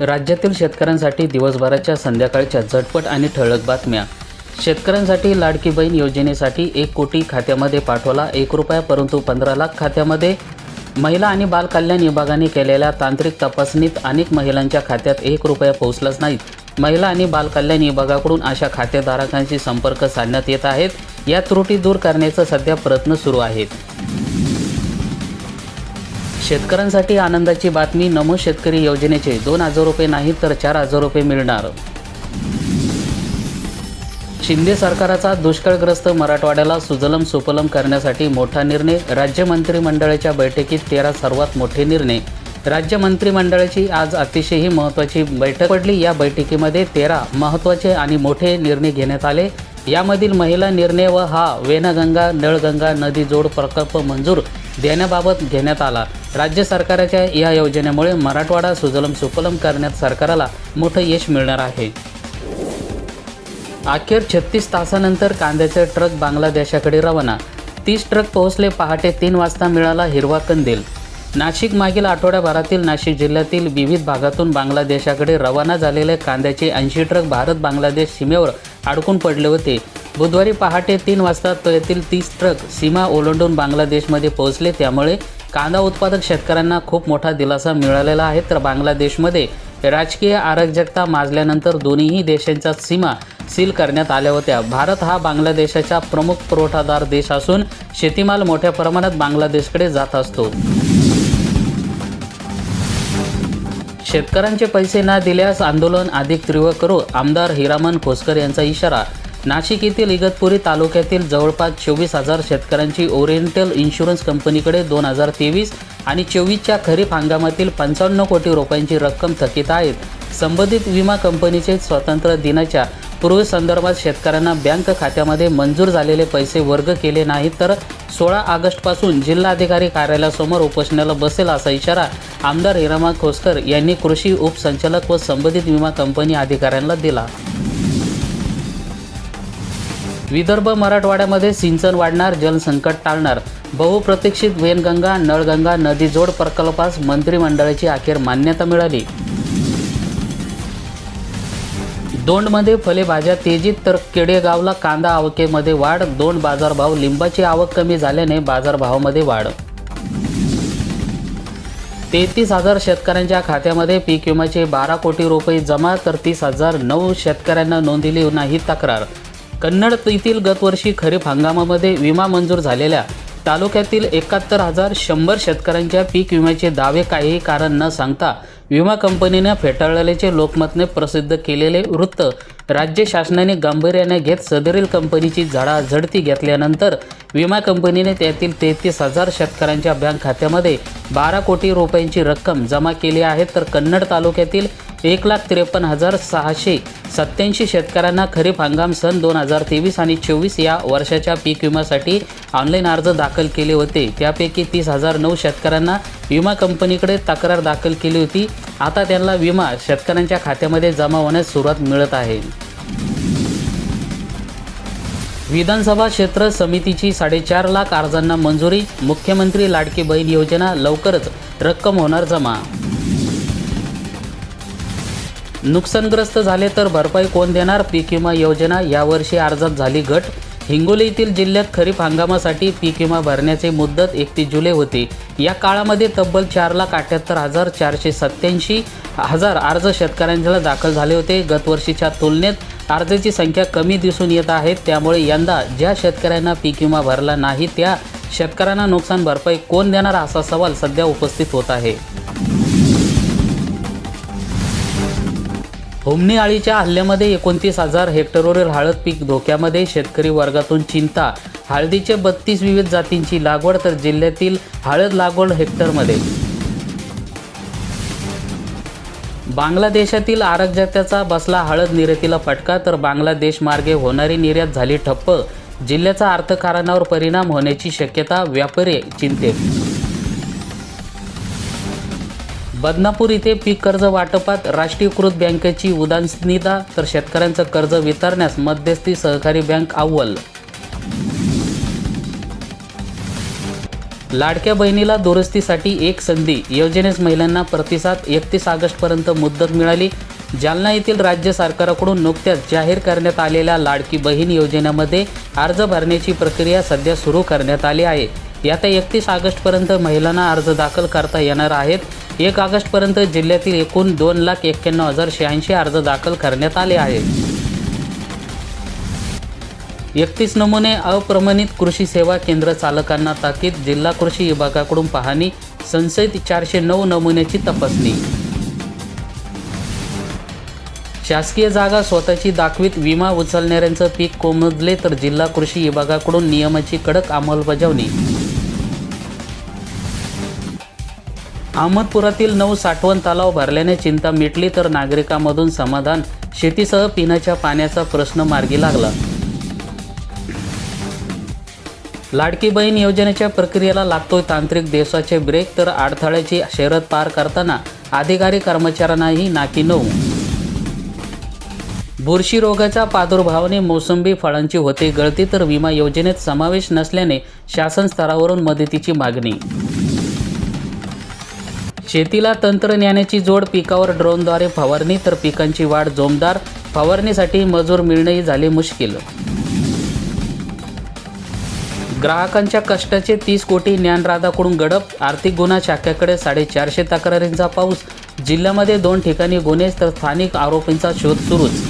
राज्यातील शेतकऱ्यांसाठी दिवसभराच्या संध्याकाळच्या झटपट आणि ठळक बातम्या. शेतकऱ्यांसाठी लाडकी बहीण योजनेसाठी एक कोटी खात्यामध्ये पाठवला एक रुपया परंतु पंधरा लाख खात्यामध्ये महिला आणि बाल कल्याण विभागाने केलेल्या तांत्रिक तपासणीत अनेक महिलांच्या खात्यात एक रुपया पोहोचलाच नाहीत. महिला आणि बालकल्याण विभागाकडून अशा खातेधारकांशी संपर्क साधण्यात येत आहेत. या त्रुटी दूर करण्याचा सध्या प्रयत्न सुरू आहेत. शेतकऱ्यांसाठी आनंदाची बातमी नमो शेतकरी योजनेचे दोन हजार रुपये नाही तर चार हजार रुपये मिळणार. शिंदे सरकारचा दुष्काळग्रस्त मराठवाड्याला सुजलम सुपलम करण्यासाठी मोठा निर्णय राज्य मंत्रिमंडळाच्या बैठकीत तेरा सर्वात मोठे निर्णय. राज्य मंत्रिमंडळाची आज अतिशयही महत्त्वाची बैठक पडली. या बैठकीमध्ये तेरा महत्त्वाचे आणि मोठे निर्णय घेण्यात आले. यामधील महिला निर्णय व हा वेनगंगा नळगंगा नदी जोड प्रकल्प मंजूर देण्याबाबत घेण्यात आला. राज्य सरकारच्या या योजनेमुळे मराठवाडा सुजलम सुफलम करण्यात सरकारला मोठं यश मिळणार आहे. अखेर छत्तीस तासानंतर कांद्याचे ट्रक बांगलादेशाकडे रवाना. तीस ट्रक पोहोचले पहाटे तीन वाजता मिळाला हिरवा कंदील. नाशिक मागील आठवड्याभरातील नाशिक जिल्ह्यातील विविध भागातून बांगलादेशाकडे रवाना झालेले कांद्याचे ऐंशी ट्रक भारत बांगलादेश सीमेवर अडकून पडले होते. बुधवारी पहाटे तीन वाजता येथील तीस ट्रक सीमा ओलांडून बांगलादेशमध्ये पोहोचले. त्यामुळे कांदा उत्पादक शेतकऱ्यांना खूप मोठा दिलासा मिळालेला आहे. तर बांगलादेशमध्ये राजकीय आरक्षकता माजल्यानंतर दोन्हीही देशांच्या सीमा सील करण्यात आल्या होत्या. भारत हा बांगलादेशाचा प्रमुख पुरवठादार देश असून शेतीमाल मोठ्या प्रमाणात बांगलादेशकडे जात असतो. शेतकऱ्यांचे पैसे न दिल्यास आंदोलन अधिक तीव्र करू आमदार हिरामन खोसकर यांचा इशारा नाशिक येथील इगतपुरी तालुक्यातील जवळपास चोवीस हजार शेतकऱ्यांची ओरिएंटल इन्शुरन्स कंपनीकडे दोन हजार तेवीस आणि चोवीसच्या खरीप हंगामातील पंचावन्न कोटी रुपयांची रक्कम थकीत आहेत. संबंधित विमा कंपनीचे स्वातंत्र्य दिनाच्या पूर्वसंदर्भात शेतकऱ्यांना बँक खात्यामध्ये मंजूर झालेले पैसे वर्ग केले नाहीत तर सोळा ऑगस्टपासून जिल्हाधिकारी कार्यालयासमोर उपोषणाला बसेल असा इशारा आमदार हिरामा खोसकर यांनी कृषी उपसंचालक व संबंधित विमा कंपनी अधिकाऱ्यांना दिला. विदर्भ मराठवाड्यामध्ये सिंचन वाढणार जलसंकट टाळणार. बहुप्रतीक्षित वेनगंगा नळगंगा नदी जोड प्रकल्पास मंत्रिमंडळाची अखेर मान्यता मिळाली. दोंडमध्ये फलेभाज्या तेजीत तर केडेगावला कांदा आवकेमध्ये वाढ दोन बाजारभाव लिंबाची आवक कमी झाल्याने बाजारभावामध्ये वाढ. तेहतीस हजार शेतकऱ्यांच्या खात्यामध्ये पीक विम्याचे बारा कोटी रुपये जमा तर तीस हजार नऊ शेतकऱ्यांना नोंदली नाही तक्रार. कन्नड येथील गतवर्षी खरीप हंगामामध्ये विमा मंजूर झालेल्या तालुक्यातील एकाहत्तर हजार शंभर शेतकऱ्यांच्या पीक विम्याचे दावे काहीही कारण न सांगता विमा कंपनीने फेटाळल्याचे लोकमतने प्रसिद्ध केलेले वृत्त राज्य शासनाने गांभीर्याने घेत सदरील कंपनीची झडाझडती घेतल्यानंतर विमा कंपनीने त्यातील तेहतीस हजार शेतकऱ्यांच्या बँक खात्यामध्ये बारा कोटी रुपयांची रक्कम जमा केली आहे. तर कन्नड तालुक्यातील एक लाख त्रेपन्न हजार सहाशे सत्याऐंशी शेतकऱ्यांना खरीप हंगाम सन दोन हजार तेवीस आणि चोवीस या वर्षाच्या पीक विम्यासाठी ऑनलाईन अर्ज दाखल केले होते. त्यापैकी तीस हजार नऊ शेतकऱ्यांना विमा कंपनीकडे तक्रार दाखल केली होती. आता त्यांना विमा शेतकऱ्यांच्या खात्यामध्ये जमा होण्यास सुरुवात मिळत आहे. विधानसभा क्षेत्र समितीची साडेचार लाख अर्जांना मंजुरी मुख्यमंत्री लाडकी बहीण योजना लवकरच रक्कम होणार जमा. नुकसानग्रस्त झाले तर भरपाई कोण देणार? पीक विमा योजना यावर्षी अर्जात झाली घट. हिंगोली येथील जिल्ह्यात खरीप हंगामासाठी पीक विमा भरण्याचे मुदत एकतीस जुलै होती. या काळामध्ये तब्बल चार लाख अठ्याहत्तर हजार चारशे सत्याऐंशी हजार अर्ज शेतकऱ्यांना दाखल झाले होते. गतवर्षीच्या तुलनेत अर्जाची संख्या कमी दिसून येत आहे. त्यामुळे यंदा ज्या शेतकऱ्यांना पीक विमा भरला नाही त्या शेतकऱ्यांना नुकसान भरपाई कोण देणार असा सवाल सध्या उपस्थित होत आहे. होमणी आळीच्या हल्ल्यामध्ये एकोणतीस हजार हेक्टरवरील हळद पीक धोक्यामध्ये शेतकरी वर्गातून चिंता. हळदीचे बत्तीस विविध जातींची लागवड तर जिल्ह्यातील हळद लागवड हेक्टरमध्ये. बांगलादेशातील आरगजात्याचा बसला हळद निर्यातीला फटका तर बांगलादेश मार्गे होणारी निर्यात झाली ठप्प. जिल्ह्याचा अर्थकारणावर परिणाम होण्याची शक्यता व्यापारी चिंतेत. बदनापूर इथे पीक कर्ज वाटपात राष्ट्रीयकृत बँकेची उदासीनता तर शेतकऱ्यांचं कर्ज वितरण्यास मध्यस्थी सहकारी बँक अव्वल. लाडक्या बहिणीला दुरुस्तीसाठी एक संधी योजनेस महिलांना प्रतिसाद एकतीस ऑगस्टपर्यंत मुदत मिळाली. जालना येथील राज्य सरकारकडून नुकत्याच जाहीर करण्यात आलेल्या लाडकी बहीण योजनेमध्ये अर्ज भरण्याची प्रक्रिया सध्या सुरू करण्यात आली आहे. यात एकतीस ऑगस्टपर्यंत महिलांना अर्ज दाखल करता येणार आहेत. एक ऑगस्टपर्यंत जिल्ह्यातील एकूण दोन लाख एक्क्याण्णव हजार शहाऐंशी अर्ज दाखल करण्यात आले आहेत. एकतीस नमुने अप्रमाणित कृषी सेवा केंद्र चालकांना ताकीद जिल्हा कृषी विभागाकडून पाहणी संसद चारशे नऊ नमुन्याची तपासणी. शासकीय जागा स्वतःची दाखवीत विमा उचलणाऱ्यांचं पीक कोमजले तर जिल्हा कृषी विभागाकडून नियमाची कडक अंमलबजावणी. अहमदपुरातील नऊ साठवण तलाव भरल्याने चिंता मिटली तर नागरिकांमधून समाधान शेतीसह पिण्याच्या पाण्याचा प्रश्न मार्गी लागला. लाडकी बहीण योजनेच्या प्रक्रियेला लागतोय तांत्रिक देशाचे ब्रेक तर अडथळ्याची शर्यत पार करताना अधिकारी कर्मचाऱ्यांनाही नाकी नऊ. बुरशी रोगाच्या प्रादुर्भावाने मोसंबी फळांची होते गळती तर विमा योजनेत समावेश नसल्याने शासन स्तरावरून मदतीची मागणी. शेतीला तंत्रज्ञानाची जोड पिकावर ड्रोनद्वारे फवारणी तर पिकांची वाढ जोमदार फवारणीसाठी मजूर मिळणेही झाले मुश्किल. ग्राहकांच्या कष्टाचे तीस कोटी ज्ञानराधाकडून गडप आर्थिक गुन्हा शाखेकडे साडेचारशे तक्रारींचा पाऊस जिल्ह्यामध्ये दोन ठिकाणी गुन्हे तर स्थानिक आरोपींचा शोध सुरूच.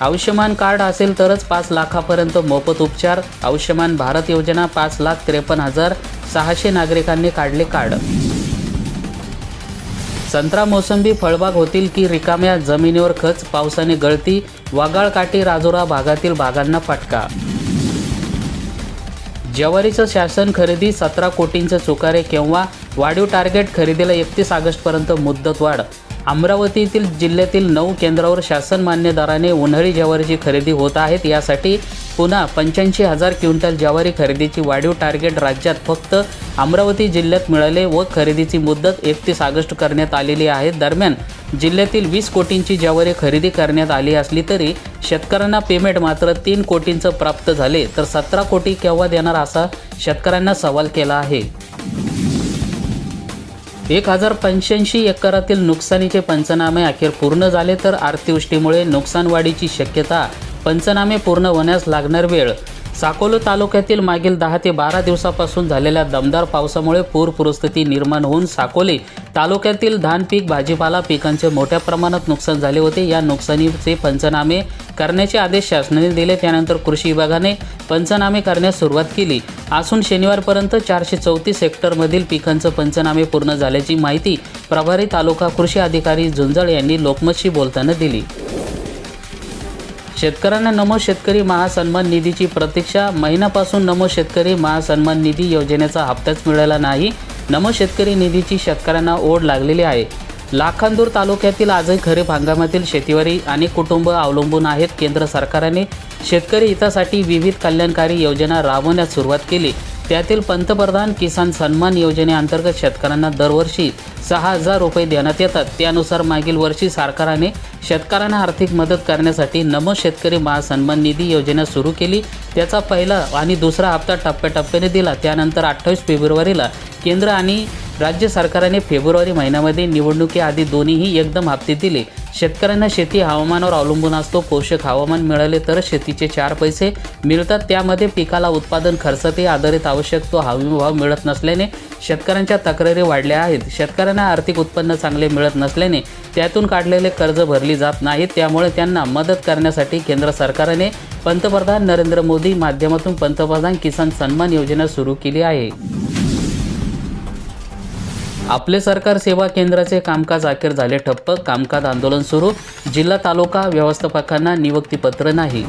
आयुष्यमान कार्ड असेल तरच पाच लाखापर्यंत मोफत उपचार आयुष्यमान भारत योजना पाच लाख त्रेपन्न हजार सहाशे नागरिकांनी काढले कार्ड संत्रा मोसंबी फळबाग होतील की रिकाम्या जमिनीवर खच पावसाने गळती वागाळकाठी राजुरा भागातील भागांना फटका. ज्वारीचं शासन खरेदी सतरा कोटींचे चुकारे केव्हा? वाढीव टार्गेट खरेदीला एकतीस ऑगस्टपर्यंत मुदतवाढ अमरावतीतील जिल्ह्यातील नऊ केंद्रावर शासन मान्य दराने उन्हाळी ज्वारीची खरेदी होत आहेत. यासाठी पुन्हा पंच्याऐंशी हजार क्विंटल ज्वारी खरेदीची वाढीव टार्गेट राज्यात फक्त अमरावती जिल्ह्यात मिळाले व खरेदीची मुदत एकतीस ऑगस्ट करण्यात आलेली आहे. दरम्यान जिल्ह्यातील वीस कोटींची ज्वारी खरेदी करण्यात आली असली तरी शेतकऱ्यांना पेमेंट मात्र तीन कोटींचं प्राप्त झाले. तर सतरा कोटी केव्हा देणार असा शेतकऱ्यांना सवाल केला आहे. एक हजार पंच्याऐंशी एकरातील नुकसानीचे पंचनामे अखेर पूर्ण झाले तर अतिवृष्टीमुळे नुकसान वाढीची शक्यता पंचनामे पूर्ण होण्यास लागणार वेळ साकोलो तालुक्यातील मागील दहा ते बारा दिवसापासून झालेल्या दमदार पावसामुळे पूर परिस्थिती निर्माण होऊन साकोली तालुक्यातील धान पीक भाजीपाला पिकांचे मोठ्या प्रमाणात नुकसान झाले होते. या नुकसानीचे पंचनामे करण्याचे आदेश शासनाने दिले. त्यानंतर कृषी विभागाने पंचनामे करण्यास सुरुवात केली. असून शनिवारपर्यंत चारशे चौतीस हेक्टरमधील पिकांचं पंचनामे पूर्ण झाल्याची माहिती प्रभारी तालुका कृषी अधिकारी झुंजळ यांनी लोकमतशी बोलताना दिली. शेतकऱ्यांना नमो शेतकरी महासन्मान निधीची प्रतीक्षा. महिन्यापासून नमो शेतकरी महासन्मान निधी योजनेचा हप्ताच मिळाला नाही. नमो शेतकरी निधीची शेतकऱ्यांना ओढ लागलेली आहे. लाखांदूर तालुक्यातील आजही खरीप हंगामातील शेतीवरी अनेक कुटुंब अवलंबून आहेत. केंद्र सरकारने शेतकरी हितासाठी विविध कल्याणकारी योजना राबवण्यास सुरुवात केली. त्यातील पंतप्रधान किसान सन्मान योजनेअंतर्गत शेतकऱ्यांना दरवर्षी सहा हजार रुपये देण्यात येतात. त्यानुसार मागील वर्षी सरकाराने शेतकऱ्यांना आर्थिक मदत करण्यासाठी नमो शेतकरी महासन्मान निधी योजना सुरू केली. त्याचा पहिला आणि दुसरा हप्ता टप्प्याटप्प्याने दिला. त्यानंतर अठ्ठावीस फेब्रुवारीला केंद्र आणि राज्य सरकारने फेब्रुवारी महिन्यामध्ये निवडणुकीआधी दोन्हीही एकदम हप्ते दिले. शेतकऱ्यांना शेती हवामानावर अवलंबून असतो पोषक हवामान मिळाले तर शेतीचे चार पैसे मिळतात. त्यामध्ये पिकाला उत्पादन खर्चातही आधारित आवश्यक तो हमीभाव मिळत नसल्याने शेतकऱ्यांच्या तक्रारी वाढल्या आहेत. शेतकऱ्यांना आर्थिक उत्पन्न चांगले मिळत नसल्याने त्यातून काढलेले कर्ज भरली जात नाहीत. त्यामुळे त्यांना मदत करण्यासाठी केंद्र सरकारने पंतप्रधान नरेंद्र मोदी माध्यमातून पंतप्रधान किसान सन्मान योजना सुरू केली आहे. आपले सरकार सेवा केंद्राचे कामकाज अखेर झाले ठप्प. कामकाज आंदोलन सुरू. जिल्हा तालुका व्यवस्थापकांना नियुक्तीपत्र नाही.